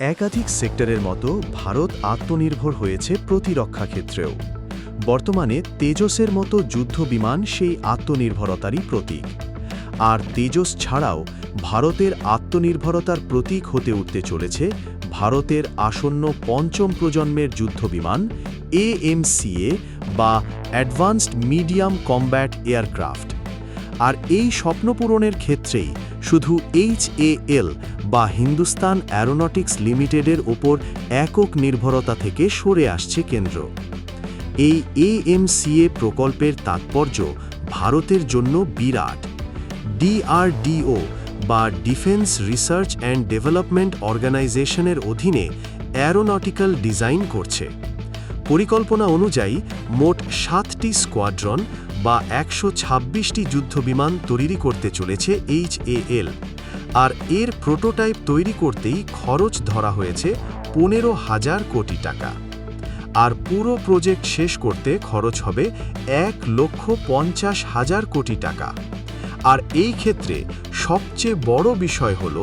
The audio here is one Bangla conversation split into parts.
একাধিক সেক্টরের মতো ভারত আত্মনির্ভর হয়েছে প্রতিরক্ষা ক্ষেত্রেও। বর্তমানে তেজসের মতো যুদ্ধ বিমান সেই আত্মনির্ভরতারই প্রতীক। আর তেজস ছাড়াও ভারতের আত্মনির্ভরতার প্রতীক হতে উঠতে চলেছে ভারতের আসন্ন পঞ্চম প্রজন্মের যুদ্ধবিমান এএমসিএ বা অ্যাডভান্সড মিডিয়াম কম্ব্যাট এয়ারক্রাফট। আর এই স্বপ্ন পূরণের ক্ষেত্রেই শুধু এইচএএল বা হিন্দুস্তান অ্যারোনটিক্স লিমিটেডের ওপর একক নির্ভরতা থেকে সরে আসছে কেন্দ্র। এই এএমসিএ প্রকল্পের তাৎপর্য ভারতের জন্য বিরাট। ডিআরডিও বা ডিফেন্স রিসার্চ অ্যান্ড ডেভেলপমেন্ট অর্গানাইজেশনের অধীনে অ্যারোনটিক্যাল ডিজাইন করছে। পরিকল্পনা অনুযায়ী মোট সাতটি স্কোয়াড্রন বা একশো ছাব্বিশটি যুদ্ধবিমান তৈরি করতে চলেছে এইচএএল আর এর প্রোটোটাইপ তৈরি করতেই খরচ ধরা হয়েছে পনেরো হাজার কোটি টাকা। আর পুরো প্রজেক্ট শেষ করতে খরচ হবে এক লক্ষ পঞ্চাশ হাজার কোটি টাকা। আর এই ক্ষেত্রে সবচেয়ে বড় বিষয় হল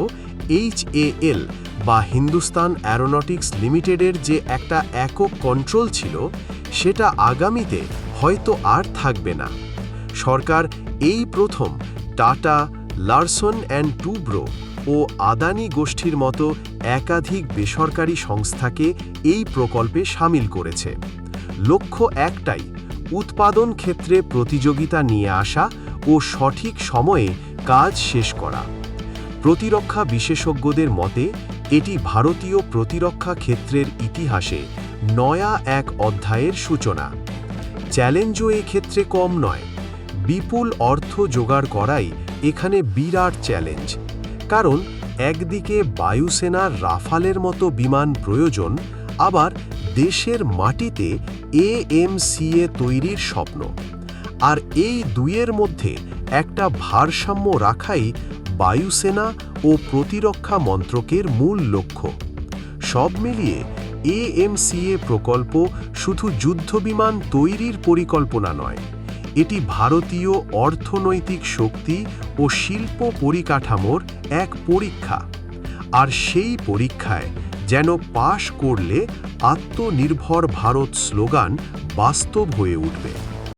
এইচএএল বা হিন্দুস্তান অ্যারোনটিক্স লিমিটেডের যে একটা একক কন্ট্রোল ছিল, সেটা আগামীতে হয়তো আর থাকবে না। সরকার এই প্রথম টাটা, লারসন অ্যান্ড টুব্রো ও আদানি গোষ্ঠীর মতো একাধিক বেসরকারি সংস্থাকে এই প্রকল্পে সামিল করেছে। লক্ষ্য একটাই, উৎপাদন ক্ষেত্রে প্রতিযোগিতা নিয়ে আসা ও সঠিক সময়ে কাজ শেষ করা। প্রতিরক্ষা বিশেষজ্ঞদের মতে, এটি ভারতীয় প্রতিরক্ষা ক্ষেত্রের ইতিহাসে নয়া এক অধ্যায়ের সূচনা। চ্যালেঞ্জও ক্ষেত্রে কম নয়। বিপুল অর্থ জোগাড় করাই এখানে বিরাট চ্যালেঞ্জ। কারণ, একদিকে বায়ুসেনার রাফালের মতো বিমান প্রয়োজন, আবার দেশের মাটিতে এ এএমসিএ তৈরির স্বপ্ন। আর এই দুইয়ের মধ্যে একটা ভারসাম্য রাখাই বায়ুসেনা ও প্রতিরক্ষা মন্ত্রকের মূল লক্ষ্য। সব মিলিয়ে এএমসিএ প্রকল্প শুধু যুদ্ধবিমান তৈরির পরিকল্পনা নয়, এটি ভারতীয় অর্থনৈতিক শক্তি ও শিল্প পরিকাঠামোর এক পরীক্ষা। আর সেই পরীক্ষায় যেন পাশ করলে আত্মনির্ভর ভারত স্লোগান বাস্তব হয়ে উঠবে।